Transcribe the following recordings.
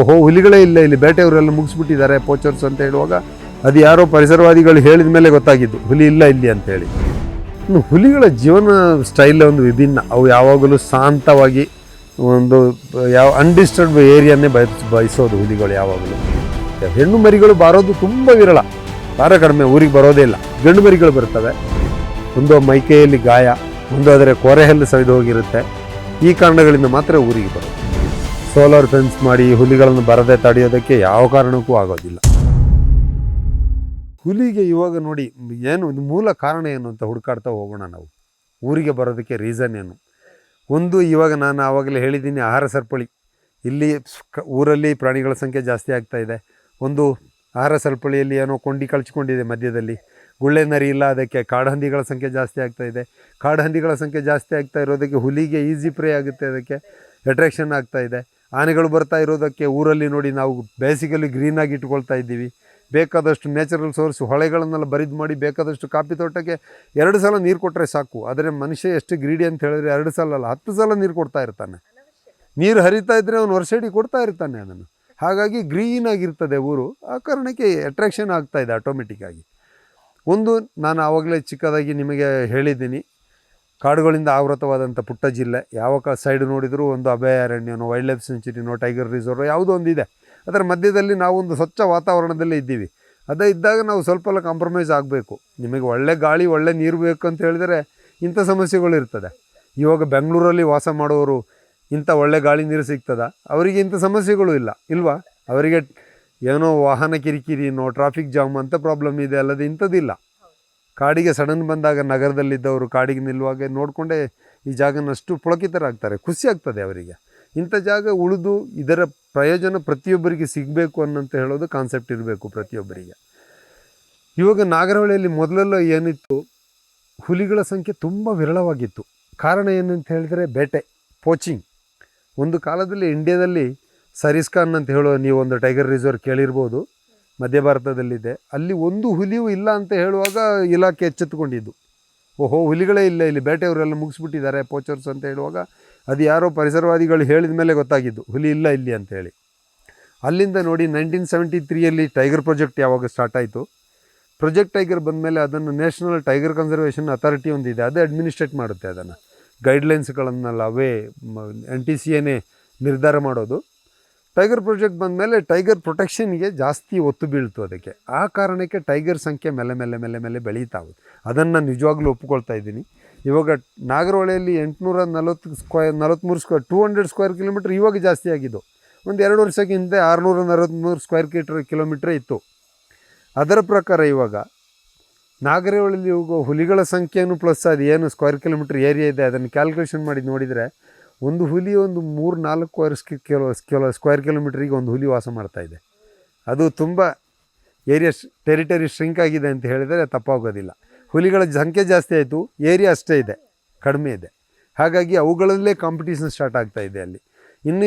ಓಹೋ, ಹುಲಿಗಳೇ ಇಲ್ಲ ಇಲ್ಲಿ. ಬೇಟೆಯವರೆಲ್ಲ ಮುಗಿಸ್ಬಿಟ್ಟಿದ್ದಾರೆ ಪೋಚರ್ಸ್ ಅಂತ ಹೇಳುವಾಗ ಅದು ಯಾರೋ ಪರಿಸರವಾದಿಗಳು ಹೇಳಿದ ಮೇಲೆ ಗೊತ್ತಾಗಿದ್ದು. ಹುಲಿ ಇಲ್ಲ ಇಲ್ಲಿ ಅಂತೇಳಿ ಇನ್ನು ಹುಲಿಗಳ ಜೀವನ ಸ್ಟೈಲ್ ಒಂದು ವಿಭಿನ್ನ. ಅವು ಯಾವಾಗಲೂ ಶಾಂತವಾಗಿ ಒಂದು ಯಾವ ಅನ್ಡಿಸ್ಟರ್ಬ್ ಏರಿಯಾನೇ ಬಯ ಬಯಸೋದು ಹುಲಿಗಳು ಯಾವಾಗಲೂ. ಹೆಣ್ಣು ಮರಿಗಳು ಬಾರೋದು ತುಂಬ ವಿರಳ. ಬಾರ ಕಡಿಮೆ, ಊರಿಗೆ ಬರೋದೇ ಇಲ್ಲ. ಗಂಡು ಮರಿಗಳು ಬರ್ತವೆ. ಒಂದು ಮೈಕೈಯಲ್ಲಿ ಗಾಯ, ಒಂದು ಅದರ ಕೊರೆಹಲ್ಲು ಸವಿದು ಹೋಗಿರುತ್ತೆ. ಈ ಕಾರಣಗಳಿಂದ ಮಾತ್ರ ಊರಿಗೆ ಬರೋದು. ಸೋಲಾರ್ ಫೆನ್ಸ್ ಮಾಡಿ ಹುಲಿಗಳನ್ನು ಬರದೆ ತಡೆಯೋದಕ್ಕೆ ಯಾವ ಕಾರಣಕ್ಕೂ ಆಗೋದಿಲ್ಲ. ಹುಲಿಗೆ ಇವಾಗ ನೋಡಿ ಏನು ಮೂಲ ಕಾರಣ ಏನು ಅಂತ ಹುಡುಕಾಡ್ತಾ ಹೋಗೋಣ ನಾವು. ಊರಿಗೆ ಬರೋದಕ್ಕೆ ರೀಸನ್ ಏನು? ಒಂದು ಇವಾಗ ನಾನು ಆವಾಗಲೇ ಹೇಳಿದ್ದೀನಿ ಆಹಾರ ಸರಪಳಿ. ಇಲ್ಲಿ ಊರಲ್ಲಿ ಪ್ರಾಣಿಗಳ ಸಂಖ್ಯೆ ಜಾಸ್ತಿ ಆಗ್ತಾ ಇದೆ. ಒಂದು ಆಹಾರ ಸರಪಳಿಯಲ್ಲಿ ಏನೋ ಕೊಂಡಿ ಕಳ್ಚಿಕೊಂಡಿದೆ ಮಧ್ಯದಲ್ಲಿ. ಗುಳ್ಳೆ ನರಿ ಇಲ್ಲ ಅದಕ್ಕೆ ಕಾಡಹಂದಿಗಳ ಸಂಖ್ಯೆ ಜಾಸ್ತಿ ಆಗ್ತಾ ಇದೆ. ಕಾಡಹಂದಿಗಳ ಸಂಖ್ಯೆ ಜಾಸ್ತಿ ಆಗ್ತಾ ಇರೋದಕ್ಕೆ ಹುಲಿಗೆ ಈಸಿ ಪ್ರೇ ಆಗುತ್ತೆ ಅದಕ್ಕೆ ಅಟ್ರಾಕ್ಷನ್ ಆಗ್ತಾ ಇದೆ. ಆನೆಗಳು ಬರ್ತಾ ಇರೋದಕ್ಕೆ ಊರಲ್ಲಿ ನೋಡಿ ನಾವು ಬೇಸಿಕಲಿ ಗ್ರೀನಾಗಿ ಇಟ್ಕೊಳ್ತಾ ಇದ್ದೀವಿ. ಬೇಕಾದಷ್ಟು ನ್ಯಾಚುರಲ್ ಸೋರ್ಸ್ ಹೊಳೆಗಳನ್ನೆಲ್ಲ ಬರಿದು ಮಾಡಿ ಬೇಕಾದಷ್ಟು ಕಾಫಿ ತೋಟಕ್ಕೆ ಎರಡು ಸಲ ನೀರು ಕೊಟ್ಟರೆ ಸಾಕು. ಆದರೆ ಮನುಷ್ಯ ಎಷ್ಟು ಗ್ರೀಡಿ ಅಂತ ಹೇಳಿದ್ರೆ ಎರಡು ಸಲ ಅಲ್ಲ ಹತ್ತು ಸಲ ನೀರು ಕೊಡ್ತಾ ಇರ್ತಾನೆ. ನೀರು ಹರಿತಾ ಇದ್ದರೆ ಅವನು ವರ್ಷಡಿ ಕೊಡ್ತಾ ಇರ್ತಾನೆ ಅದನ್ನು. ಹಾಗಾಗಿ ಗ್ರೀನ್ ಆಗಿರ್ತದೆ ಊರು. ಆ ಕಾರಣಕ್ಕೆ ಅಟ್ರಾಕ್ಷನ್ ಆಗ್ತಾ ಇದೆ ಆಟೋಮೆಟಿಕ್ ಆಗಿ. ಒಂದು, ನಾನು ಆವಾಗಲೇ ಚಿಕ್ಕದಾಗಿ ನಿಮಗೆ ಹೇಳಿದ್ದೀನಿ. ಕಾಡುಗಳಿಂದ ಆವೃತವಾದಂಥ ಪುಟ್ಟ ಜಿಲ್ಲೆ, ಯಾವ ಕ ಸೈಡ್ ನೋಡಿದರೂ ಒಂದು ಅಭಯಾರಣ್ಯನೋ ವೈಲ್ಡ್ ಲೈಫ್ ಸೆಂಚುರಿನೋ ಟೈಗರ್ ರಿಸರ್ವ್ ಯಾವುದೋ ಒಂದಿದೆ ಅದರ ಮಧ್ಯದಲ್ಲಿ ನಾವು ಒಂದು ಸ್ವಚ್ಛ ವಾತಾವರಣದಲ್ಲೇ ಇದ್ದೀವಿ. ಅದೇ ಇದ್ದಾಗ ನಾವು ಸ್ವಲ್ಪ ಎಲ್ಲ ಕಾಂಪ್ರಮೈಸ್ ಆಗಬೇಕು. ನಿಮಗೆ ಒಳ್ಳೆ ಗಾಳಿ, ಒಳ್ಳೆ ನೀರು ಬೇಕು ಅಂತ ಹೇಳಿದರೆ ಇಂಥ ಸಮಸ್ಯೆಗಳು ಇರ್ತದೆ. ಇವಾಗ ಬೆಂಗಳೂರಲ್ಲಿ ವಾಸ ಮಾಡೋರು ಇಂಥ ಒಳ್ಳೆ ಗಾಳಿ, ನೀರು ಸಿಗ್ತದ? ಅವರಿಗೆ ಇಂಥ ಸಮಸ್ಯೆಗಳು ಇಲ್ಲ. ಇಲ್ವಾ? ಅವರಿಗೆ ಏನೋ ವಾಹನ ಕಿರಿಕಿರಿನೋ ಟ್ರಾಫಿಕ್ ಜಾಮ್ ಅಂತ ಪ್ರಾಬ್ಲಮ್ ಇದೆ, ಅಲ್ಲದೆ ಇಂಥದ್ದಿಲ್ಲ. ಕಾಡಿಗೆ ಸಡನ್ ಬಂದಾಗ ನಗರದಲ್ಲಿದ್ದವರು ಕಾಡಿಗೆ ನಿಲ್ಲುವಾಗ ನೋಡಿಕೊಂಡೇ ಈ ಜಾಗನಷ್ಟು ಪುಳಕಿತರಾಗ್ತಾರೆ, ಖುಷಿ ಆಗ್ತದೆ ಅವರಿಗೆ. ಇಂಥ ಜಾಗ ಉಳಿದು ಇದರ ಪ್ರಯೋಜನ ಪ್ರತಿಯೊಬ್ಬರಿಗೆ ಸಿಗಬೇಕು ಅನ್ನಂತ ಹೇಳೋದು ಕಾನ್ಸೆಪ್ಟ್ ಇರಬೇಕು ಪ್ರತಿಯೊಬ್ಬರಿಗೆ. ಇವಾಗ ನಾಗರಹೊಳೆಯಲ್ಲಿ ಮೊದಲೆಲ್ಲ ಏನಿತ್ತು, ಹುಲಿಗಳ ಸಂಖ್ಯೆ ತುಂಬ ವಿರಳವಾಗಿತ್ತು. ಕಾರಣ ಏನಂತ ಹೇಳಿದರೆ ಬೇಟೆ ಪೋಚಿಂಗ್ ಒಂದು ಕಾಲದಲ್ಲಿ ಇಂಡಿಯಾದಲ್ಲಿ ಸರಿಸ್ಕಾನ್ ಅಂತ ಹೇಳೋ ನೀವು ಒಂದು ಟೈಗರ್ ರಿಸರ್ವ್ ಕೇಳಿರ್ಬೋದು. ಮಧ್ಯ ಭಾರತದಲ್ಲಿದೆ. ಅಲ್ಲಿ ಒಂದು ಹುಲಿಯೂ ಇಲ್ಲ ಅಂತ ಹೇಳುವಾಗ ಇಲಾಖೆ ಎಚ್ಚೆತ್ತುಕೊಂಡಿದ್ದು. ಓಹೋ, ಹುಲಿಗಳೇ ಇಲ್ಲ ಇಲ್ಲಿ. ಬೇಟೆಯವರೆಲ್ಲ ಮುಗಿಸ್ಬಿಟ್ಟಿದ್ದಾರೆ, ಪೋಚರ್ಸ್ ಅಂತ ಹೇಳುವಾಗ. ಅದು ಯಾರೋ ಪರಿಸರವಾದಿಗಳು ಹೇಳಿದ ಮೇಲೆ ಗೊತ್ತಾಗಿದ್ದು, ಹುಲಿ ಇಲ್ಲ ಇಲ್ಲಿ ಅಂತೇಳಿ ಅಲ್ಲಿಂದ ನೋಡಿ ನೈನ್ಟೀನ್ ಸೆವೆಂಟಿ ತ್ರೀಯಲ್ಲಿ ಟೈಗರ್ ಪ್ರಾಜೆಕ್ಟ್ ಯಾವಾಗ ಸ್ಟಾರ್ಟ್ ಆಯಿತು. ಪ್ರೊಜೆಕ್ಟ್ ಟೈಗರ್ ಬಂದಮೇಲೆ ಅದನ್ನು ನ್ಯಾಷನಲ್ ಟೈಗರ್ ಕನ್ಸರ್ವೇಷನ್ ಅಥಾರಿಟಿ ಒಂದಿದೆ. ಅದೇ ಅಡ್ಮಿನಿಸ್ಟ್ರೇಟ್ ಮಾಡುತ್ತೆ ಅದನ್ನು. ಗೈಡ್ಲೈನ್ಸ್ಗಳನ್ನೆಲ್ಲ ಅವೇ ಎನ್ ಟಿ ಸಿ ಎನೇ ನಿರ್ಧಾರ ಮಾಡೋದು. ಟೈಗರ್ ಪ್ರಾಜೆಕ್ಟ್ ಬಂದಮೇಲೆ ಟೈಗರ್ ಪ್ರೊಟೆಕ್ಷನ್ಗೆ ಜಾಸ್ತಿ ಒತ್ತು ಬೀಳ್ತು ಅದಕ್ಕೆ. ಆ ಕಾರಣಕ್ಕೆ ಟೈಗರ್ ಸಂಖ್ಯೆ ಮೇಲೆ ಮೇಲೆ ಮೇಲೆ ಮೇಲೆ ಬೆಳೀತಾ ಅದನ್ನು ನಾನು ನಿಜವಾಗ್ಲೂ ಒಪ್ಪಿಕೊಳ್ತಾ ಇದ್ದೀನಿ. ಇವಾಗ ನಾಗರಹೊಳೆಯಲ್ಲಿ ಎಂಟುನೂರ ನಲವತ್ತು ಸ್ಕ್ವಯರ್ ನಲವತ್ತ್ಮೂರು square two hundred square kilometre ಇವಾಗ ಜಾಸ್ತಿ ಆಗಿದ್ದು. ಒಂದು ಎರಡು ವರ್ಷಕ್ಕೆ ಹಿಂದೆ ಆರುನೂರ ನಲವತ್ತ್ಮೂರು ಸ್ಕ್ವೇರ್ ಕೀಟರ್ ಕಿಲೋಮೀಟ್ರ್ ಇತ್ತು. ಅದರ ಪ್ರಕಾರ ಇವಾಗ ನಾಗರಹೊಳೆಯಲ್ಲಿ ಹೋಗೋ ಹುಲಿಗಳ ಸಂಖ್ಯೆಯೂ ಪ್ಲಸ್ ಅದು ಏನು ಸ್ಕ್ವೇರ್ ಕಿಲೋಮೀಟ್ರ್ ಏರಿಯಾ ಇದೆ, ಅದನ್ನು ಕ್ಯಾಲ್ಕುಲೇಷನ್ ಮಾಡಿ ನೋಡಿದರೆ ಒಂದು ಹುಲಿ ಒಂದು ಮೂರು, ನಾಲ್ಕು ಸ್ಕಿ ಕಿಲೋ ಕಿಲೋ ಸ್ಕ್ವೇರ್ ಕಿಲೋಮೀಟ್ರಿಗೆ ಒಂದು ಹುಲಿ ವಾಸ ಮಾಡ್ತಾ ಇದೆ. ಅದು ತುಂಬ ಏರಿಯಾ ಟೆರಿಟರಿ ಶ್ರಿಂಕ್ ಆಗಿದೆ ಅಂತ ಹೇಳಿದರೆ ತಪ್ಪಾಗೋದಿಲ್ಲ. ಹುಲಿಗಳ ಸಂಖ್ಯೆ ಜಾಸ್ತಿ ಆಯಿತು ಏರಿಯಾ ಅಷ್ಟೇ ಇದೆ, ಕಡಿಮೆ ಇದೆ. ಹಾಗಾಗಿ ಅವುಗಳಲ್ಲೇ ಕಾಂಪಿಟೀಷನ್ ಸ್ಟಾರ್ಟ್ ಆಗ್ತಾ ಇದೆ ಅಲ್ಲಿ. ಇನ್ನು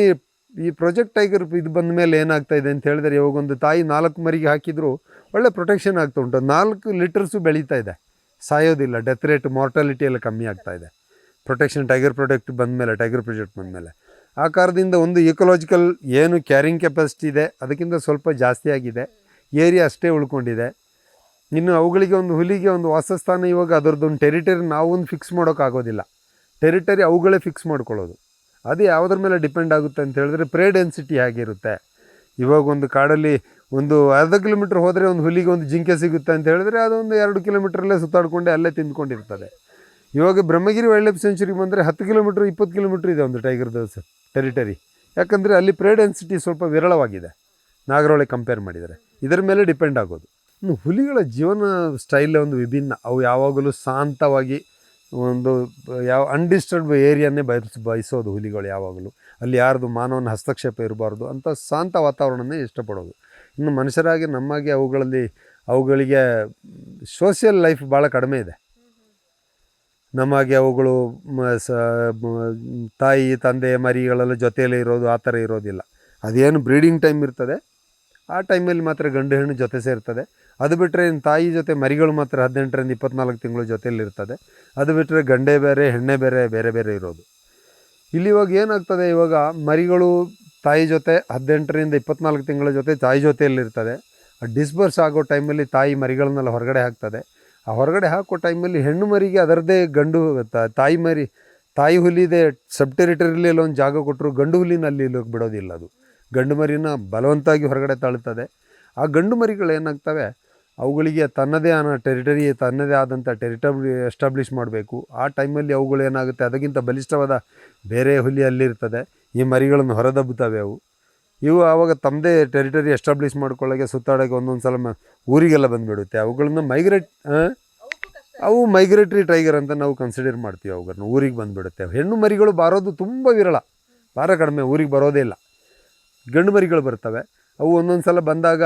ಈ- ಪ್ರೊಜೆಕ್ಟ್ ಟೈಗರ್ ಇದು ಬಂದ ಮೇಲೆ ಏನಾಗ್ತಾ ಇದೆ ಅಂತ ಹೇಳಿದರೆ, ಇವಾಗ ಒಂದು ತಾಯಿ ನಾಲ್ಕು ಮರಿಗೆ ಹಾಕಿದರೂ, ಒಳ್ಳೆ ಪ್ರೊಟೆಕ್ಷನ್ ಆಗ್ತಾ ಉಂಟು. ನಾಲ್ಕು ಲೀಟರ್ಸು ಬೆಳೀತಾ ಇದೆ. ಸಾಯೋದಿಲ್ಲ ಡೆತ್ ರೇಟ್ ಮಾರ್ಟಾಲಿಟಿ ಎಲ್ಲ ಕಮ್ಮಿ ಆಗ್ತಾ ಇದೆ. ಪ್ರೊಟೆಕ್ಷನ್ ಟೈಗರ್ ಪ್ರೊಟೆಕ್ಟ್ ಬಂದಮೇಲೆ ಟೈಗರ್ ಪ್ರಾಜೆಕ್ಟ್ ಬಂದಮೇಲೆ. ಆ ಕಾರಣದಿಂದ ಒಂದು ಇಕೊಲಾಜಿಕಲ್ ಏನು ಕ್ಯಾರಿಂಗ್ ಕೆಪಾಸಿಟಿ ಇದೆ, ಅದಕ್ಕಿಂತ ಸ್ವಲ್ಪ ಜಾಸ್ತಿ ಆಗಿದೆ ಏರಿಯಾ ಅಷ್ಟೇ ಉಳ್ಕೊಂಡಿದೆ. ಇನ್ನು ಅವುಗಳಿಗೆ ಒಂದು ಹುಲಿಗೆ ಒಂದು ವಾಸಸ್ಥಾನ ಇವಾಗ ಅದರದ್ದೊಂದು ಟೆರಿಟರಿ ನಾವೊಂದು ಫಿಕ್ಸ್ ಮಾಡೋಕ್ಕಾಗೋದಿಲ್ಲ. ಟೆರಿಟರಿ ಅವುಗಳೇ ಫಿಕ್ಸ್ ಮಾಡ್ಕೊಳ್ಳೋದು. ಅದು ಯಾವುದ್ರ ಮೇಲೆ ಡಿಪೆಂಡ್ ಆಗುತ್ತೆ ಅಂತ ಹೇಳಿದ್ರೆ ಪ್ರೇ ಡೆನ್ಸಿಟಿ ಹೇಗಿರುತ್ತೆ ಇವಾಗ ಒಂದು ಕಾಡಲ್ಲಿ ಒಂದು ಅರ್ಧ ಕಿಲೋಮೀಟ್ರ್ ಹೋದರೆ ಒಂದು ಹುಲಿಗೆ ಒಂದು ಜಿಂಕೆ ಸಿಗುತ್ತೆ ಅಂತ ಹೇಳಿದ್ರೆ ಅದೊಂದು ಎರಡು ಕಿಲೋಮೀಟ್ರಲ್ಲೇ ಸುತ್ತಾಡ್ಕೊಂಡೆ ಅಲ್ಲೇ ತಿಂದ್ಕೊಂಡಿರ್ತದೆ. ಇವಾಗ ಬ್ರಹ್ಮಗಿರಿ ವೈಲ್ಡ್ ಲೈಫ್ ಸೆಂಚುರಿಗೆ ಬಂದರೆ ಹತ್ತು ಕಿಲೋಮೀಟ್ರ್ ಇಪ್ಪತ್ತು ಕಿಲೋಮೀಟ್ರ್ ಇದೆ ಒಂದು ಟೈಗರ್ದು ಟೆರಿಟರಿ ಯಾಕಂದರೆ ಅಲ್ಲಿ ಪ್ರೇ ಡೆನ್ಸಿಟಿ ಸ್ವಲ್ಪ ವಿರಳವಾಗಿದೆ. ನಾಗರಹೊಳೆ ಕಂಪೇರ್ ಮಾಡಿದರೆ. ಇದರ ಮೇಲೆ ಡಿಪೆಂಡ್ ಆಗೋದು. ಇನ್ನು ಹುಲಿಗಳ ಜೀವನ ಸ್ಟೈಲ್ ಒಂದು ವಿಭಿನ್ನ. ಅವು ಯಾವಾಗಲೂ ಶಾಂತವಾಗಿ ಒಂದು ಯಾವ ಅನ್ಡಿಸ್ಟರ್ಬ್ ಏರಿಯಾನೇ ಬಯಸ್, ಬಯಸೋದು ಹುಲಿಗಳು ಯಾವಾಗಲೂ. ಅಲ್ಲಿ ಯಾರ್ದು ಮಾನವನ ಹಸ್ತಕ್ಷೇಪ ಇರಬಾರ್ದು ಅಂತ ಶಾಂತ ವಾತಾವರಣನೇ ಇಷ್ಟಪಡೋದು. ಇನ್ನು ಮನುಷ್ಯರಾಗಿ ನಮಗೆ ಅವುಗಳಲ್ಲಿ, ಅವುಗಳಿಗೆ ಸೋಷಿಯಲ್ ಲೈಫ್ ಭಾಳ ಕಡಿಮೆ ಇದೆ. ನಮಗೆ ಅವುಗಳು ಸ ತಾಯಿ, ತಂದೆ, ಮರಿಗಳೆಲ್ಲ ಜೊತೆಯಲ್ಲೇ ಇರೋದು, ಆ ಥರ ಇರೋದಿಲ್ಲ. ಅದೇನು ಬ್ರೀಡಿಂಗ್ ಟೈಮ್ ಇರ್ತದೆ. ಆ ಟೈಮಲ್ಲಿ ಮಾತ್ರ ಗಂಡು ಹೆಣ್ಣು ಜೊತೆ ಸೇರ್ತದೆ. ಅದು ಬಿಟ್ಟರೆ ತಾಯಿ ಜೊತೆ ಮರಿಗಳು ಮಾತ್ರ ಹದಿನೆಂಟರಿಂದ ಇಪ್ಪತ್ನಾಲ್ಕು ತಿಂಗಳು ಜೊತೆಯಲ್ಲಿ ಇರ್ತದೆ. ಅದು ಬಿಟ್ಟರೆ ಗಂಡೆ ಬೇರೆ, ಹೆಣ್ಣೆ ಬೇರೆ ಬೇರೆ ಬೇರೆ ಇರೋದು. ಇಲ್ಲಿ ಇವಾಗ ಏನಾಗ್ತದೆ, ಇವಾಗ ಮರಿಗಳು ತಾಯಿ ಜೊತೆ ಹದಿನೆಂಟರಿಂದ ಇಪ್ಪತ್ನಾಲ್ಕು ತಿಂಗಳ ಜೊತೆ ತಾಯಿ ಜೊತೆಯಲ್ಲಿರ್ತದೆ. ಡಿಸ್ಬರ್ಸ್ ಆಗೋ ಟೈಮಲ್ಲಿ ತಾಯಿ ಮರಿಗಳನ್ನೆಲ್ಲ ಹೊರಗಡೆ ಹಾಕ್ತದೆ. ಆ ಹೊರಗಡೆ ಹಾಕೋ ಟೈಮಲ್ಲಿ ಹೆಣ್ಣು ಮರಿಗೆ ಅದರದ್ದೇ ಗಂಡು ತಾಯಿ ಮರಿ, ತಾಯಿ ಹುಲಿದೆ ಸಬ್ ಟೆರಿಟರಿಲಿ ಒಂದು ಜಾಗ ಕೊಟ್ಟರು ಗಂಡು ಹುಲಿನ ಅಲ್ಲಿ ಬಿಡೋದಿಲ್ಲ ಅದು. ಗಂಡು ಮರಿನ ಬಲವಂತಾಗಿ ಹೊರಗಡೆ ತಳ್ಳುತ್ತದೆ ಆ ಗಂಡು ಮರಿಗಳು ಏನಾಗ್ತವೆ? ಅವುಗಳಿಗೆ ತನ್ನದೇ ಆದ ಟೆರಿಟರಿ ತನ್ನದೇ ಆದಂಥ ಟೆರಿಟರಿ ಎಸ್ಟಾಬ್ಲಿಷ್ ಮಾಡಬೇಕು. ಆ ಟೈಮಲ್ಲಿ ಅವುಗಳು ಏನಾಗುತ್ತೆ? ಅದಕ್ಕಿಂತ ಬಲಿಷ್ಠವಾದ ಬೇರೆ ಹುಲಿ ಅಲ್ಲಿರ್ತದೆ. ಈ ಮರಿಗಳನ್ನು ಹೊರದಬ್ಬುತ್ತವೆ ಅವು. ಇವು ಆವಾಗ ತಮ್ಮದೇ ಟೆರಿಟರಿ ಎಸ್ಟಾಬ್ಲಿಷ್ ಮಾಡ್ಕೊಳ್ಳೋಕೆ, ಸುತ್ತಾಡೋಕೆ ಒಂದೊಂದು ಸಲ ಊರಿಗೆಲ್ಲ ಬಂದುಬಿಡುತ್ತೆ. ಅವುಗಳನ್ನ ಮೈಗ್ರೇಟ್ ಅವು ಮೈಗ್ರೇಟ್ರಿ ಟೈಗರ್ ಅಂತ ನಾವು ಕನ್ಸಿಡರ್ ಮಾಡ್ತೀವಿ ಅವುಗಳನ್ನ ಊರಿಗೆ ಬಂದುಬಿಡುತ್ತೆ. ಹೆಣ್ಣು ಮರಿಗಳು ಬರೋದು ತುಂಬ ವಿರಳ. ಭಾರ ಕಡಿಮೆ, ಊರಿಗೆ ಬರೋದೇ ಇಲ್ಲ. ಗಂಡು ಮರಿಗಳು ಬರ್ತವೆ. ಅವು ಒಂದೊಂದು ಸಲ ಬಂದಾಗ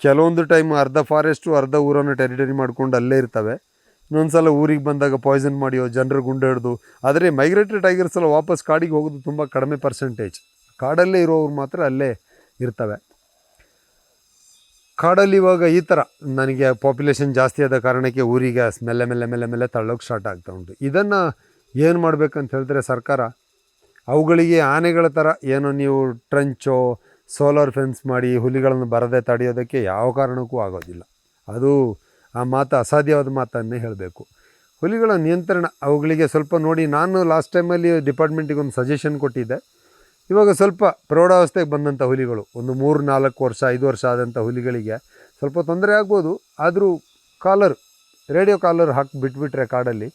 ಕೆಲವೊಂದು ಟೈಮ್ ಅರ್ಧ ಫಾರೆಸ್ಟು ಅರ್ಧ ಊರನ್ನು ಟೆರಿಟರಿ ಮಾಡ್ಕೊಂಡು ಅಲ್ಲೇ ಇರ್ತವೆ. ಇನ್ನೊಂದು ಸಲ ಊರಿಗೆ ಬಂದಾಗ ಪಾಯ್ಸನ್ ಮಾಡಿಯೋ, ಜನರು ಗುಂಡು ಹಿಡ್ದು, ಆದರೆ ಮೈಗ್ರೇಟ್ರಿ ಟೈಗರ್ಸ್ ಎಲ್ಲ ವಾಪಸ್ ಕಾಡಿಗೆ ಹೋಗೋದು ತುಂಬ ಕಡಿಮೆ ಪರ್ಸೆಂಟೇಜ್ ಕಾಡಲ್ಲೇ ಇರೋರು ಮಾತ್ರ ಅಲ್ಲೇ ಇರ್ತವೆ. ಕಾಡಲ್ಲಿ ಇವಾಗ ಈ ಥರ ನನಗೆ ಪಾಪ್ಯುಲೇಷನ್ ಜಾಸ್ತಿ ಆದ ಕಾರಣಕ್ಕೆ ಊರಿಗೆ ಮೆಲ್ಲೆ ಮೆಲ್ಲೆ ಮೆಲ್ಲೆ ಮೆಲ್ಲೆ ತಳ್ಳೋಕೆ ಸ್ಟಾರ್ಟ್ ಆಗ್ತಾ ಉಂಟು. ಇದನ್ನು ಏನು ಮಾಡಬೇಕಂತ ಹೇಳಿದ್ರೆ ಸರ್ಕಾರ, ಅವುಗಳಿಗೆ ಆನೆಗಳ ಥರ ಏನೋ ನೀವು ಟ್ರಂಚೋ ಸೋಲಾರ್ ಫೆನ್ಸ್ ಮಾಡಿ ಹುಲಿಗಳನ್ನು ಬರದೆ ತಡೆಯೋದಕ್ಕೆ ಯಾವ ಕಾರಣಕ್ಕೂ ಆಗೋದಿಲ್ಲ. ಅದು ಆ ಮಾತು ಅಸಾಧ್ಯವಾದ ಮಾತನ್ನೇ ಹೇಳಬೇಕು. ಹುಲಿಗಳ ನಿಯಂತ್ರಣ ಅವುಗಳಿಗೆ ಸ್ವಲ್ಪ ನೋಡಿ ನಾನು ಲಾಸ್ಟ್ ಟೈಮಲ್ಲಿ ಡಿಪಾರ್ಟ್ಮೆಂಟಿಗೆ ಒಂದು ಸಜೆಷನ್ ಕೊಟ್ಟಿದ್ದೆ. ಇವಾಗ ಸ್ವಲ್ಪ ಪ್ರೌಢಾವಸ್ಥೆಗೆ ಬಂದಂಥ ಹುಲಿಗಳು, ಒಂದು ಮೂರು, ನಾಲ್ಕು ವರ್ಷ, ಐದು ವರ್ಷ ಆದಂಥ ಹುಲಿಗಳಿಗೆ ಸ್ವಲ್ಪ ತೊಂದರೆ ಆಗ್ಬೋದು. ಆದರೂ ಕಾಲರ್, ರೇಡಿಯೋ ಕಾಲರ್ ಹಾಕಿ ಬಿಟ್ಬಿಟ್ರೆ ಕಾಡಲ್ಲಿ,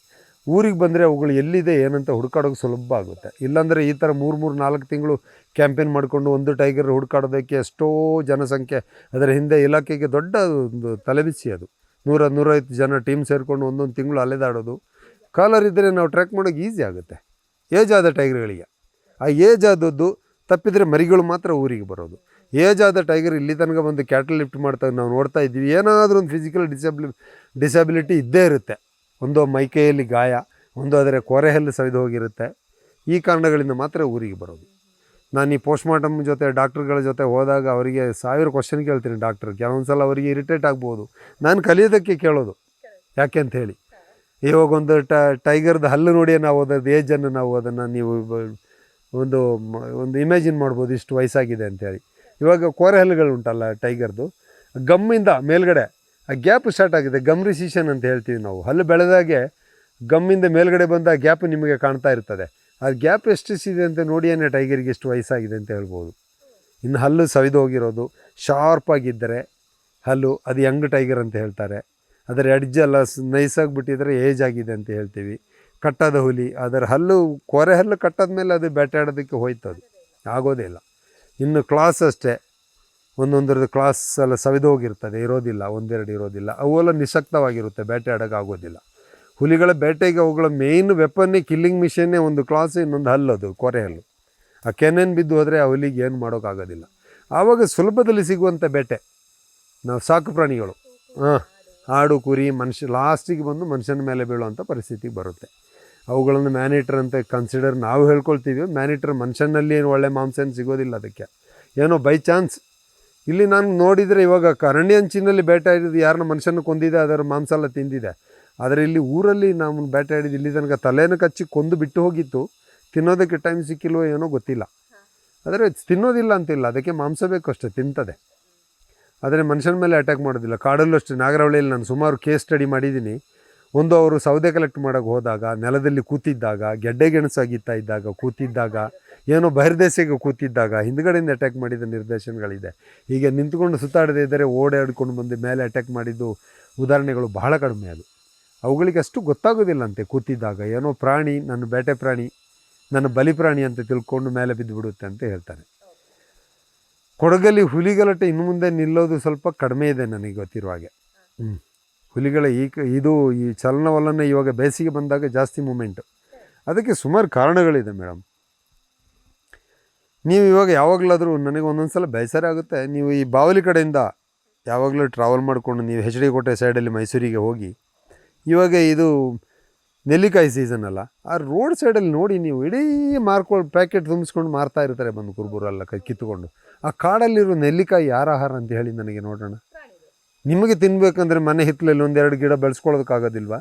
ಊರಿಗೆ ಬಂದರೆ ಅವುಗಳು ಎಲ್ಲಿದೆ, ಏನಂತ ಹುಡುಕಾಡೋಕೆ ಸುಲಭ ಆಗುತ್ತೆ. ಇಲ್ಲಾಂದರೆ ಈ ಥರ ಮೂರು ಮೂರು, ನಾಲ್ಕು ತಿಂಗಳು ಕ್ಯಾಂಪೇನ್ ಮಾಡಿಕೊಂಡು ಒಂದು ಟೈಗರ್ ಹುಡುಕಾಡೋದಕ್ಕೆ ಎಷ್ಟೋ ಜನಸಂಖ್ಯೆ, ಅದರ ಹಿಂದೆ ಇಲಾಖೆಗೆ ದೊಡ್ಡ ಒಂದು ತಲೆಬಿಸಿ ಅದು. ನೂರ, ನೂರೈವತ್ತು ಜನ ಟೀಮ್ ಸೇರಿಕೊಂಡು ಒಂದೊಂದು ತಿಂಗಳು ಅಲೆದಾಡೋದು. ಕಾಲರ್ ಇದ್ದರೆ ನಾವು ಟ್ರ್ಯಾಕ್ ಮಾಡೋಕೆ ಈಸಿ ಆಗುತ್ತೆ. ಏಜ್ ಆದ ಟೈಗರ್ಗಳಿಗೆ. ಆ ಏಜ್ ಆದದ್ದು ತಪ್ಪಿದರೆ ಮರಿಗಳು ಮಾತ್ರ ಊರಿಗೆ ಬರೋದು. ಏಜ್ ಆದ ಟೈಗರ್ ಇಲ್ಲಿ ತನಕ ಬಂದು ಕ್ಯಾಟಲ್ ಲಿಫ್ಟ್ ಮಾಡ್ತಾ ನಾವು ನೋಡ್ತಾ ಇದ್ದೀವಿ. ಏನಾದರೂ ಒಂದು ಫಿಸಿಕಲ್ ಡಿಸಬಿಲಿ ಡಿಸಬಿಲಿಟಿ ಇದ್ದೇ ಇರುತ್ತೆ. ಒಂದು ಮೈಕೈಯಲ್ಲಿ ಗಾಯ, ಒಂದು ಕೊರೆ ಕೊರೆಹಲ್ಲು ಸವಿದು ಹೋಗಿರುತ್ತೆ. ಈ ಕಾರಣಗಳಿಂದ ಮಾತ್ರ ಊರಿಗೆ ಬರೋದು. ನಾನು ಈ ಪೋಸ್ಟ್ಮಾರ್ಟಮ್ ಜೊತೆ ಡಾಕ್ಟ್ರುಗಳ ಜೊತೆ ಹೋದಾಗ ಅವರಿಗೆ ಸಾವಿರ ಕ್ವಶನ್ ಕೇಳ್ತೀನಿ ಡಾಕ್ಟರ್ ಕೆಲವೊಂದು ಸಲ ಅವರಿಗೆ ಇರಿಟೇಟ್ ಆಗ್ಬೋದು. ನಾನು ಕಲಿಯೋದಕ್ಕೆ ಕೇಳೋದು. ಯಾಕೆ ಅಂತ ಹೇಳಿ. ಒಂದು ಟೈಗರ್ದು ಹಲ್ಲು ನೋಡಿ ನಾವು ಓದೋದು, ಏಜನ್ನು ನಾವು ಅದನ್ನು ನೀವು ಒಂದು ಒಂದು ಇಮ್ಯಾಜಿನ್ ಮಾಡ್ಬೋದು ಇಷ್ಟು ವಯಸ್ಸಾಗಿದೆ ಅಂತೇಳಿ. ಇವಾಗ ಕೋರೆ ಹಲ್ಲುಗಳು ಉಂಟಲ್ಲ ಟೈಗರ್ದು. ಗಮ್ಮಿಂದ ಮೇಲ್ಗಡೆ, ಆ ಗ್ಯಾಪ್ ಸ್ಟಾರ್ಟ್ ಆಗಿದೆ ಗಮ್ ರಿಸಿಷನ್ ಅಂತ ಹೇಳ್ತೀವಿ ನಾವು. ಹಲ್ಲು ಬೆಳೆದಾಗೆ ಗಮ್ಮಿಂದ ಮೇಲ್ಗಡೆ ಬಂದ ಗ್ಯಾಪ್ ನಿಮಗೆ ಕಾಣ್ತಾ ಇರ್ತದೆ. ಆ ಗ್ಯಾಪ್ ಎಷ್ಟಿದೆ ಅಂತ ನೋಡಿಯೇ ಟೈಗರಿಗೆ ಎಷ್ಟು ವಯಸ್ಸಾಗಿದೆ ಅಂತ ಹೇಳ್ಬೋದು. ಇನ್ನು ಹಲ್ಲು ಸವಿದು ಹೋಗಿರೋದು ಶಾರ್ಪ್ ಆಗಿದ್ದರೆ ಹಲ್ಲು ಅದು ಯಂಗ್ ಟೈಗರ್ ಅಂತ ಹೇಳ್ತಾರೆ. ಅದರ ಎಡ್ಜೆಲ್ಲ ನೈಸಾಗಿ ಬಿಟ್ಟಿದ್ರೆ ಏಜ್ ಆಗಿದೆ ಅಂತ ಹೇಳ್ತೀವಿ. ಕಟ್ಟದ ಹುಲಿ, ಅದರ ಹಲ್ಲು, ಕೊರೆ ಹಲ್ಲು ಕಟ್ಟದ ಮೇಲೆ ಅದು ಬೇಟೆಯಾಡೋದಕ್ಕೆ ಹೋಯ್ತು ಅದು ಆಗೋದೇ ಇಲ್ಲ. ಇನ್ನು ಕ್ಲಾಸ್ ಅಷ್ಟೇ. ಒಂದೊಂದರದ್ದು ಕ್ಲಾಸ್ ಎಲ್ಲ ಸವಿದು ಹೋಗಿರ್ತದೆ, ಇರೋದಿಲ್ಲ, ಒಂದೆರಡು ಇರೋದಿಲ್ಲ. ಅವೆಲ್ಲ ನಿಶಕ್ತವಾಗಿರುತ್ತೆ ಬೇಟೆ ಆಗೋದಿಲ್ಲ. ಹುಲಿಗಳ ಬೇಟೆಗೆ ಅವುಗಳ ಮೇಯ್ನ್ ವೆಪನ್ನೇ ಕಿಲ್ಲಿಂಗ್ ಮಿಷಿನ್ನೇ ಒಂದು ಕ್ಲಾಸ್ ಇನ್ನೊಂದು ಹಲ್ಲು ಅದು, ಕೊರೆ ಹಲ್ಲು. ಆ ಕೆನೆನ್ ಬಿದ್ದು ಹೋದರೆ ಆ ಹುಲಿಗೆ ಏನು ಮಾಡೋಕ್ಕಾಗೋದಿಲ್ಲ. ಆವಾಗ ಸುಲಭದಲ್ಲಿ ಸಿಗುವಂಥ ಬೇಟೆ. ನಾವು ಸಾಕು ಪ್ರಾಣಿಗಳು. ಹಾಂ, ಆಡು, ಕುರಿ, ಮನುಷ್ಯ ಲಾಸ್ಟಿಗೆ ಬಂದು ಮನುಷ್ಯನ ಮೇಲೆ ಬೀಳುವಂಥ ಪರಿಸ್ಥಿತಿ ಬರುತ್ತೆ. ಅವುಗಳನ್ನು ಮ್ಯಾನಿಟರ್ ಅಂತ ಕನ್ಸಿಡರ್ ನಾವು ಹೇಳ್ಕೊಳ್ತೀವಿ. ಮ್ಯಾನಿಟರ್ ಮನುಷ್ಯನಲ್ಲಿ ಏನು ಒಳ್ಳೆ ಮಾಂಸ ಏನು ಸಿಗೋದಿಲ್ಲ ಅದಕ್ಕೆ. ಏನೋ ಬೈ ಚಾನ್ಸ್ ಇಲ್ಲಿ ನಾನು ನೋಡಿದರೆ ಇವಾಗ ಅರಣ್ಯ ಅಂಚಿನಲ್ಲಿ ಬೇಟೆಯಾಡಿದ್ದು ಯಾರನ್ನ ಮನುಷ್ಯನ ಕೊಂದಿದೆ, ಅದರ ಮಾಂಸ ಎಲ್ಲ ತಿಂದಿದೆ. ಆದರೆ ಇಲ್ಲಿ ಊರಲ್ಲಿ ನಾವು ಬೇಟೆಯಾಡಿದ್ದು ಇಲ್ಲಿ ತನಕ ತಲೆಯನ್ನು ಕಚ್ಚಿ ಕೊಂದು ಬಿಟ್ಟು ಹೋಗಿತ್ತು. ತಿನ್ನೋದಕ್ಕೆ ಟೈಮ್ ಸಿಕ್ಕಿಲ್ವೋ ಏನೋ ಗೊತ್ತಿಲ್ಲ. ಆದರೆ ತಿನ್ನೋದಿಲ್ಲ ಅಂತಿಲ್ಲ. ಅದಕ್ಕೆ ಮಾಂಸ ಬೇಕು ಅಷ್ಟೇ, ತಿಂತದೆ. ಆದರೆ ಮನುಷ್ಯನ ಮೇಲೆ ಅಟ್ಯಾಕ್ ಮಾಡೋದಿಲ್ಲ. ಕಾಡಲ್ಲೂ ಅಷ್ಟೇ. ನಾಗರಹೊಳೆಯಲ್ಲಿ ನಾನು ಸುಮಾರು ಕೇಸ್ ಸ್ಟಡಿ ಮಾಡಿದ್ದೀನಿ. ಒಂದು ಅವರು ಸೌದೆ ಕಲೆಕ್ಟ್ ಮಾಡೋಕ್ಕೆ ಹೋದಾಗ, ನೆಲದಲ್ಲಿ ಕೂತಿದ್ದಾಗ, ಗೆಡ್ಡೆ ಗೆಣಸು ಅಗಿತಾ ಇದ್ದಾಗ, ಕೂತಿದ್ದಾಗ, ಏನೋ ಬಹಿರ್ದೇಶಿಗೆ ಕೂತಿದ್ದಾಗ, ಹಿಂದ್ಗಡೆಯಿಂದ ಅಟ್ಯಾಕ್ ಮಾಡಿದ ನಿರ್ದೇಶನಗಳಿದೆ. ಹೀಗೆ ನಿಂತ್ಕೊಂಡು ಸುತ್ತಾಡದೇ ಇದ್ದರೆ ಓಡಾಡ್ಕೊಂಡು ಬಂದು ಮೇಲೆ ಅಟ್ಯಾಕ್ ಮಾಡಿದ್ದು ಉದಾಹರಣೆಗಳು ಬಹಳ ಕಡಿಮೆ ಅದು. ಅವುಗಳಿಗೆ ಅಷ್ಟು ಗೊತ್ತಾಗೋದಿಲ್ಲಂತೆ ಕೂತಿದ್ದಾಗ. ಏನೋ ಪ್ರಾಣಿ, ನನ್ನ ಬೇಟೆ ಪ್ರಾಣಿ, ನನ್ನ ಬಲಿ ಪ್ರಾಣಿ ಅಂತ ತಿಳ್ಕೊಂಡು ಮೇಲೆ ಬಿದ್ದುಬಿಡುತ್ತೆ ಅಂತ ಹೇಳ್ತಾರೆ. ಕೊಡಗಲ್ಲಿ ಹುಲಿಗಲಾಟೆ ಇನ್ನು ಮುಂದೆ ನಿಲ್ಲೋದು ಸ್ವಲ್ಪ ಕಡಿಮೆ ಇದೆ ನನಗೆ ಗೊತ್ತಿರುವ ಹಾಗೆ. ಹ್ಞೂ ಹುಲಿಗಳ ಈ ಇದು ಈ ಚಲನವಲನ ಇವಾಗ ಬೇಸಿಗೆ ಬಂದಾಗ ಜಾಸ್ತಿ ಮೂಮೆಂಟು. ಅದಕ್ಕೆ ಸುಮಾರು ಕಾರಣಗಳಿದೆ ಮೇಡಮ್. ನೀವು ಇವಾಗ ಯಾವಾಗಲಾದರೂ ನನಗೆ ಒಂದೊಂದು ಸಲ ಬೇಸರ ಆಗುತ್ತೆ. ನೀವು ಈ ಬಾವಲಿ ಕಡೆಯಿಂದ ಯಾವಾಗಲೂ ಟ್ರಾವೆಲ್ ಮಾಡಿಕೊಂಡು ನೀವು ಹೆಚ್ ಡಿ ಕೋಟೆ ಸೈಡಲ್ಲಿ ಮೈಸೂರಿಗೆ ಹೋಗಿ, ಇವಾಗ ಇದು ನೆಲ್ಲಿಕಾಯಿ ಸೀಸನ್ ಅಲ್ಲ, ಆ ರೋಡ್ ಸೈಡಲ್ಲಿ ನೋಡಿ ನೀವು ಇಡೀ ಮಾರ್ಕೊಂಡು ಪ್ಯಾಕೆಟ್ ತುಂಬಿಸ್ಕೊಂಡು ಮಾರ್ತಾ ಇರ್ತಾರೆ ಬಂದು ಕುರುಬುರಲ್ಲ ಕಿತ್ತುಕೊಂಡು. ಆ ಕಾಡಲ್ಲಿರೋ ನೆಲ್ಲಿಕಾಯಿ ಯಾರ ಆಹಾರ ಅಂತ ಹೇಳಿ ನನಗೆ ನೋಡೋಣ. ನಿಮಗೆ ತಿನ್ನಬೇಕಂದ್ರೆ ಮನೆ ಹಿತ್ತಲಲ್ಲಿ ಒಂದೆರಡು ಗಿಡ ಬೆಳೆಸ್ಕೊಳ್ಳೋದಕ್ಕಾಗೋದಿಲ್ವಾ?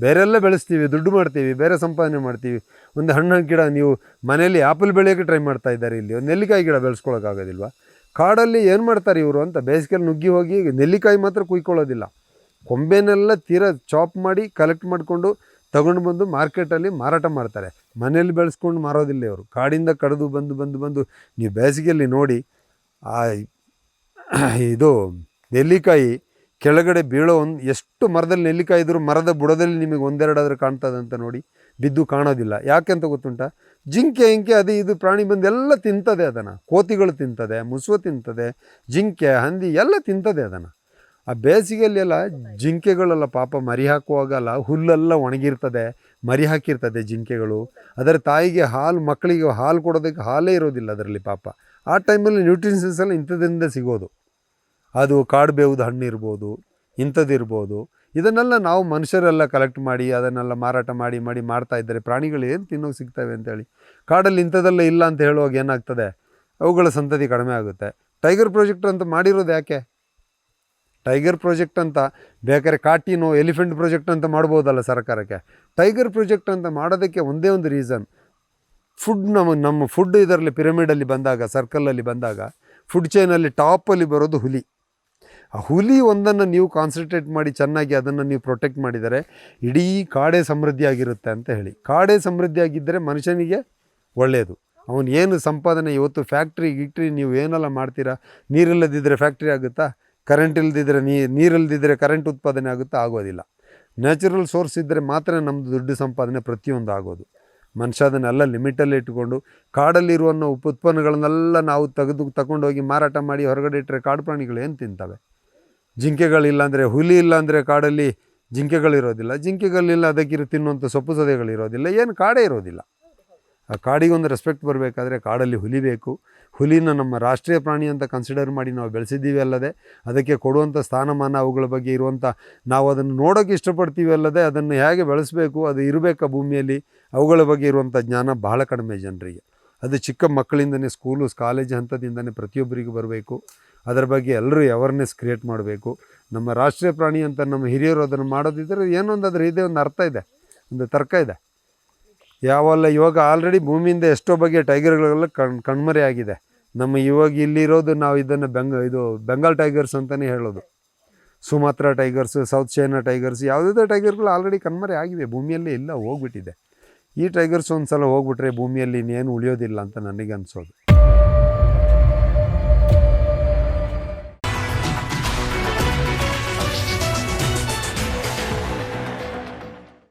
ಬೇರೆಲ್ಲ ಬೆಳೆಸ್ತೀವಿ, ದುಡ್ಡು ಮಾಡ್ತೀವಿ, ಬೇರೆ ಸಂಪಾದನೆ ಮಾಡ್ತೀವಿ. ಒಂದು ಹಣ್ಣು, ಗಿಡ ನೀವು ಮನೆಯಲ್ಲಿ ಆಪಲ್ ಬೆಳೆಯೋಕ್ಕೆ ಟ್ರೈ ಮಾಡ್ತಾ ಇದ್ದಾರೆ ಇಲ್ಲಿ. ಒಂದು ನೆಲ್ಲಿಕಾಯಿ ಗಿಡ ಬೆಳೆಸ್ಕೊಳ್ಳೋಕ್ಕಾಗೋದಿಲ್ವಾ? ಕಾಡಲ್ಲಿ ಏನು ಮಾಡ್ತಾರೆ ಇವರು ಅಂತ ಬೇಸಿಗೆಯಲ್ಲಿ ನುಗ್ಗಿ ಹೋಗಿ ನೆಲ್ಲಿಕಾಯಿ ಮಾತ್ರ ಕುಯ್ಕೊಳ್ಳೋದಿಲ್ಲ. ಕೊಂಬೆನೆಲ್ಲ ತೀರ ಚಾಪ್ ಮಾಡಿ ಕಲೆಕ್ಟ್ ಮಾಡಿಕೊಂಡು ತಗೊಂಡು ಬಂದು ಮಾರ್ಕೆಟಲ್ಲಿ ಮಾರಾಟ ಮಾಡ್ತಾರೆ. ಮನೆಯಲ್ಲಿ ಬೆಳೆಸ್ಕೊಂಡು ಮಾರೋದಿಲ್ಲ ಇವರು. ಕಾಡಿಂದ ಕಡಿದು ಬಂದು ಬಂದು ಬಂದು ನೀವು ಬೇಸಿಗೆಯಲ್ಲಿ ನೋಡಿ, ಆ, ಇದು ನೆಲ್ಲಿಕಾಯಿ ಕೆಳಗಡೆ ಬೀಳೋ ಒಂದು ಎಷ್ಟು ಮರದಲ್ಲಿ ನೆಲ್ಲಿಕಾಯಿ ಇದ್ರು ಮರದ ಬುಡದಲ್ಲಿ ನಿಮಗೆ ಒಂದೆರಡಾದರೂ ಕಾಣ್ತದೆ ಅಂತ ನೋಡಿ, ಬಿದ್ದು ಕಾಣೋದಿಲ್ಲ. ಯಾಕೆ ಅಂತ ಗೊತ್ತುಂಟ? ಜಿಂಕೆ, ಇಂಕೆ, ಅದು, ಇದು ಪ್ರಾಣಿ ಬಂದು ಎಲ್ಲ ತಿಂತದೆ ಅದನ್ನು. ಕೋತಿಗಳು ತಿಂತದೆ, ಮುಸುವ ತಿಂತದೆ, ಜಿಂಕೆ, ಹಂದಿ ಎಲ್ಲ ತಿಂತದೆ ಅದನ್ನು. ಆ ಬೇಸಿಗೆಯಲ್ಲಿ ಎಲ್ಲ ಜಿಂಕೆಗಳೆಲ್ಲ ಪಾಪ ಮರಿ ಹಾಕುವಾಗಲ್ಲ ಹುಲ್ಲೆಲ್ಲ ಒಣಗಿರ್ತದೆ, ಮರಿ ಹಾಕಿರ್ತದೆ ಜಿಂಕೆಗಳು. ಅದರ ತಾಯಿಗೆ ಹಾಲು, ಮಕ್ಕಳಿಗೆ ಹಾಲು ಕೊಡೋದಕ್ಕೆ ಹಾಲೇ ಇರೋದಿಲ್ಲ ಅದರಲ್ಲಿ ಪಾಪ. ಆ ಟೈಮಲ್ಲಿ ನ್ಯೂಟ್ರಿಷನ್ಸ್ ಎಲ್ಲ ಇಂಥದ್ರಿಂದ ಸಿಗೋದು. ಅದು ಕಾಡು ಬೇವುದ ಹಣ್ಣು ಇರ್ಬೋದು ಇಂಥದ್ದಿರ್ಬೋದು. ಇದನ್ನೆಲ್ಲ ನಾವು ಮನುಷ್ಯರೆಲ್ಲ ಕಲೆಕ್ಟ್ ಮಾಡಿ, ಅದನ್ನೆಲ್ಲ ಮಾರಾಟ ಮಾಡಿ ಮಾಡಿ ಮಾಡ್ತಾ ಇದ್ದರೆ ಪ್ರಾಣಿಗಳು ಏನು ತಿನ್ನೋಕೆ ಸಿಗ್ತವೆ ಅಂತೇಳಿ. ಕಾಡಲ್ಲಿ ಇಂಥದ್ದೆಲ್ಲ ಇಲ್ಲ ಅಂತ ಹೇಳುವಾಗ ಏನಾಗ್ತದೆ? ಅವುಗಳ ಸಂತತಿ ಕಡಿಮೆ ಆಗುತ್ತೆ. ಟೈಗರ್ ಪ್ರಾಜೆಕ್ಟ್ ಅಂತ ಮಾಡಿರೋದು ಯಾಕೆ? ಟೈಗರ್ ಪ್ರಾಜೆಕ್ಟ್ ಅಂತ, ಬೇಕಾದ್ರೆ ಕಾಟಿನೋ ಎಲಿಫೆಂಟ್ ಪ್ರಾಜೆಕ್ಟ್ ಅಂತ ಮಾಡ್ಬೋದಲ್ಲ ಸರ್ಕಾರಕ್ಕೆ. ಟೈಗರ್ ಪ್ರಾಜೆಕ್ಟ್ ಅಂತ ಮಾಡೋದಕ್ಕೆ ಒಂದೇ ಒಂದು ರೀಸನ್ ಫುಡ್ ನಮ್ಮ ನಮ್ಮ ಫುಡ್ ಇದರಲ್ಲಿ ಪಿರಮಿಡಲ್ಲಿ ಬಂದಾಗ ಸರ್ಕಲಲ್ಲಿ ಬಂದಾಗ ಫುಡ್ ಚೈನಲ್ಲಿ ಟಾಪಲ್ಲಿ ಬರೋದು ಹುಲಿ. ಆ ಹುಲಿ ಒಂದನ್ನು ನೀವು ಕಾನ್ಸಂಟ್ರೇಟ್ ಮಾಡಿ ಚೆನ್ನಾಗಿ ಅದನ್ನು ನೀವು ಪ್ರೊಟೆಕ್ಟ್ ಮಾಡಿದರೆ ಇಡೀ ಕಾಡೇ ಸಮೃದ್ಧಿಯಾಗಿರುತ್ತೆ ಅಂತ ಹೇಳಿ. ಕಾಡೇ ಸಮೃದ್ಧಿಯಾಗಿದ್ದರೆ ಮನುಷ್ಯನಿಗೆ ಒಳ್ಳೆಯದು ಅವನು ಏನು ಸಂಪಾದನೆ ಇವತ್ತು ಫ್ಯಾಕ್ಟ್ರಿ ಗಿಕ್ಟ್ರಿ ನೀವು ಏನೆಲ್ಲ ಮಾಡ್ತೀರಾ? ನೀರಿಲ್ಲದಿದ್ದರೆ ಫ್ಯಾಕ್ಟ್ರಿ ಆಗುತ್ತಾ? ಕರೆಂಟ್ ಇಲ್ಲದಿದ್ದರೆ ನೀರಿಲ್ಲದಿದ್ದರೆ ಕರೆಂಟ್ ಉತ್ಪಾದನೆ ಆಗುತ್ತಾ? ಆಗೋದಿಲ್ಲ. ನ್ಯಾಚುರಲ್ ಸೋರ್ಸ್ ಇದ್ದರೆ ಮಾತ್ರ ನಮ್ಮದು ದುಡ್ಡು ಸಂಪಾದನೆ ಪ್ರತಿಯೊಂದು ಆಗೋದು. ಮನುಷ್ಯ ಅದನ್ನೆಲ್ಲ ಲಿಮಿಟಲ್ಲಿ ಇಟ್ಟುಕೊಂಡು ಕಾಡಲ್ಲಿರುವ ಉಪ ಉತ್ಪನ್ನಗಳನ್ನೆಲ್ಲ ನಾವು ತೆಗೆದು ತಗೊಂಡೋಗಿ ಮಾರಾಟ ಮಾಡಿ ಹೊರಗಡೆ ಇಟ್ಟರೆ ಕಾಡು ಪ್ರಾಣಿಗಳು ಏನು ತಿಂತವೆ? ಜಿಂಕೆಗಳಿಲ್ಲ ಅಂದರೆ ಹುಲಿ ಇಲ್ಲ ಅಂದರೆ ಕಾಡಲ್ಲಿ ಜಿಂಕೆಗಳಿರೋದಿಲ್ಲ. ಜಿಂಕೆಗಳಿಲ್ಲ, ಅದಕ್ಕಿರೋ ತಿನ್ನುವಂಥ ಸೊಪ್ಪು ಸದೆಗಳಿರೋದಿಲ್ಲ. ಏನು ಕಾಡೇ ಇರೋದಿಲ್ಲ. ಆ ಕಾಡಿಗೊಂದು ರೆಸ್ಪೆಕ್ಟ್ ಬರಬೇಕಾದ್ರೆ ಕಾಡಲ್ಲಿ ಹುಲಿ ಬೇಕು. ಹುಲಿನ ನಮ್ಮ ರಾಷ್ಟ್ರೀಯ ಪ್ರಾಣಿ ಅಂತ ಕನ್ಸಿಡರ್ ಮಾಡಿ ನಾವು ಬೆಳೆಸಿದ್ದೀವಿ ಅಲ್ಲದೆ, ಅದಕ್ಕೆ ಕೊಡುವಂಥ ಸ್ಥಾನಮಾನ ಅವುಗಳ ಬಗ್ಗೆ ಇರುವಂಥ ನಾವು ಅದನ್ನು ನೋಡೋಕ್ಕೆ ಇಷ್ಟಪಡ್ತೀವಿ ಅಲ್ಲದೆ, ಅದನ್ನು ಹೇಗೆ ಬೆಳೆಸಬೇಕು, ಅದು ಇರಬೇಕಾ ಭೂಮಿಯಲ್ಲಿ? ಅವುಗಳ ಬಗ್ಗೆ ಇರುವಂಥ ಜ್ಞಾನ ಬಹಳ ಕಡಿಮೆ ಜನರಿಗೆ. ಅದು ಚಿಕ್ಕ ಮಕ್ಕಳಿಂದನೇ ಸ್ಕೂಲು ಕಾಲೇಜ್ ಹಂತದಿಂದನೇ ಪ್ರತಿಯೊಬ್ಬರಿಗೂ ಬರಬೇಕು. ಅದರ ಬಗ್ಗೆ ಎಲ್ಲರೂ ಅವೇರ್ನೆಸ್ ಕ್ರಿಯೇಟ್ ಮಾಡಬೇಕು. ನಮ್ಮ ರಾಷ್ಟ್ರೀಯ ಪ್ರಾಣಿ ಅಂತ ನಮ್ಮ ಹಿರಿಯರು ಅದನ್ನು ಮಾಡೋದಿದ್ದರೆ ಏನೊಂದು ಅದರ ಇದೆ, ಒಂದು ಅರ್ಥ ಇದೆ, ಒಂದು ತರ್ಕ ಇದೆ. ಯಾವಲ್ಲ, ಇವಾಗ ಆಲ್ರೆಡಿ ಭೂಮಿಯಿಂದ ಎಷ್ಟೋ ಬಗೆಯ ಟೈಗರ್ಗಳೆಲ್ಲ ಕಣ್, ಕಣ್ಮರೆ ಆಗಿದೆ. ನಮ್ಮ ಇವಾಗ ಇಲ್ಲಿರೋದು ನಾವು ಇದನ್ನು ಬೆಂಗ, ಇದು ಬೆಂಗಾಲ್ ಟೈಗರ್ಸ್ ಅಂತಲೇ ಹೇಳೋದು. Sumatra tigers south China tigers ಯಾವುದೇ ಟೈಗರ್ಗಳು ಆಲ್ರೆಡಿ ಕಣ್ಮರೆ ಆಗಿವೆ, ಭೂಮಿಯಲ್ಲಿ ಇಲ್ಲ ಹೋಗ್ಬಿಟ್ಟಿದೆ. ಈ ಟೈಗರ್ಸ್ ಒಂದು ಸಲ ಹೋಗ್ಬಿಟ್ರೆ ಭೂಮಿಯಲ್ಲಿ ಇನ್ನೇನು ಉಳಿಯೋದಿಲ್ಲ ಅಂತ ನನಗೆ ಅನಿಸೋದು